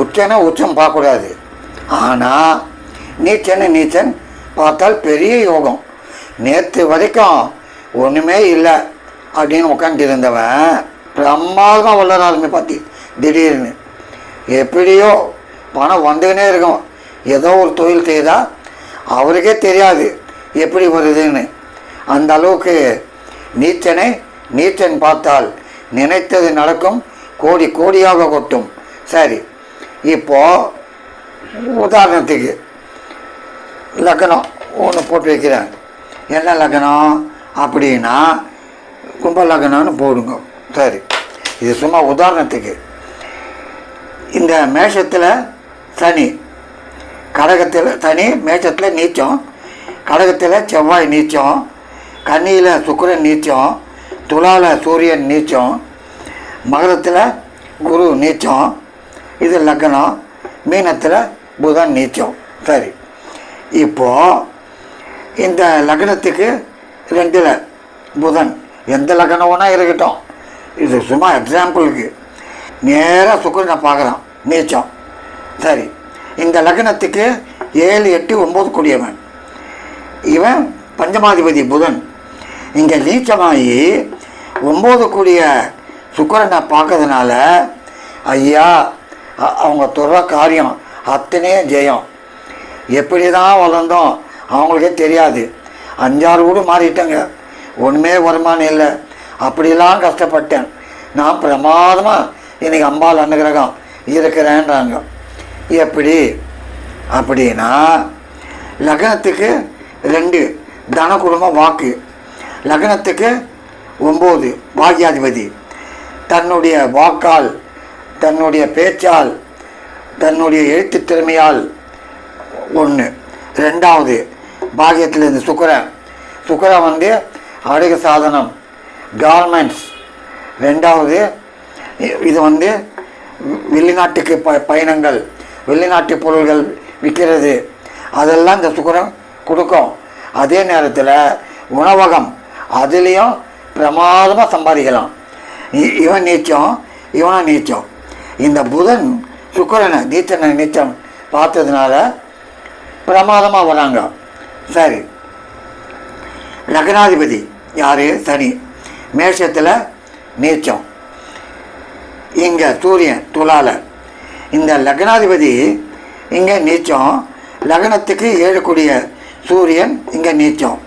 உச்சனை உச்சம் பார்க்கக்கூடாது. ஆனால் நீச்சனை நீச்சன் பார்த்தால் பெரிய யோகம். நேற்று வரைக்கும் ஒன்றுமே இல்லை அப்படின்னு உட்காந்துட்டு இருந்தவன் பிரமாதமாக வளர பற்றி திடீர்னு. எப்படியோ பணம் வந்துக்கினே இருக்கும். ஏதோ ஒரு தொழில் செய்தால் அவருக்கே தெரியாது எப்படி வருதுன்னு. அந்த அளவுக்கு நீச்சனை நீச்சன் பார்த்தால் நினைத்தது நடக்கும் கோடி கோடியாக கொட்டும். சரி இப்போது உதாரணத்துக்கு லக்னம் ஒன்று போட்டு வைக்கிறேன். என்ன லக்னம் அப்படின்னா கும்ப லக்னம்னு போடுங்க. சரி. இது சும்மா உதாரணத்துக்கு. இந்த மேஷத்தில் சனி கடகத்தில் சனி மேஷத்தில் நீச்சம் கடகத்தில் செவ்வாய் நீச்சம் கன்னியில் சுக்கரன் நீச்சம் துலாவில் சூரியன் நீச்சம் மகரத்தில் குரு நீச்சம் இது லக்னம் மீனத்தில் புதன் நீச்சம். சரி. இப்போது இந்த லக்னத்துக்கு ரெண்டில் புதன். எந்த லக்னம் இருக்கட்டும். இது சும்மா எக்ஸாம்பிளுக்கு நேராக சுக்கரனை பார்க்குறான் நீச்சம். சரி. இந்த லக்னத்துக்கு ஏழு எட்டு ஒம்பது கூடியவன். இவன் பஞ்சமாதிபதி புதன். இங்கே நீச்சமாகி ஒம்பது கூடிய சுக்கரனை பார்க்கறதுனால ஐயா அவங்க துற காரியம் அத்தனையும் ஜெயம். எப்படி தான் வளர்ந்தோம் அவங்களுக்கே தெரியாது. அஞ்சாறு வீடு மாறிட்டேங்க. ஒன்றுமே வருமானம் இல்லை. அப்படிலாம் கஷ்டப்பட்டேன். நான் பிரமாதமாக இன்றைக்கி அம்பாள் அனுகிரகம் இருக்கிறேன்றாங்க. எப்படி? அப்படின்னா லக்னத்துக்கு ரெண்டு தன குடும்பம் வாக்கு. லக்னத்துக்கு ஒம்பது பாக்யாதிபதி தன்னுடைய வாக்கால் தன்னுடைய பேச்சால் தன்னுடைய எழுத்து திறமையால் ஒன்று ரெண்டாவது பாகியத்தில் இருந்து சுக்கரன் சுக்கரன் வந்து அழகு சாதனம் கார்மெண்ட்ஸ் ரெண்டாவது இது வந்து வெளிநாட்டுக்கு ப பயணங்கள் வெளிநாட்டு பொருள்கள் விற்கிறது அதெல்லாம் இந்த சுக்கரம் கொடுக்கும். அதே நேரத்தில் உணவகம் அதுலேயும் பிரமாதமாக சம்பாதிக்கலாம். இ- இவன் நீச்சம் இவனும் நீச்சம். இந்த புதன் சுக்கரனை தீர்த்தனை நீச்சம் பார்த்ததுனால பிரமாதமாக வராங்க. சரி. லக்னாதிபதி யார்? சனி. மேஷத்தில் நீச்சம். இங்கே சூரியன் துலால இந்த லக்னாதிபதி இங்கே நீச்சம். லக்னத்துக்கு ஏழக்கூடிய சூரியன் இங்கே நீச்சம்.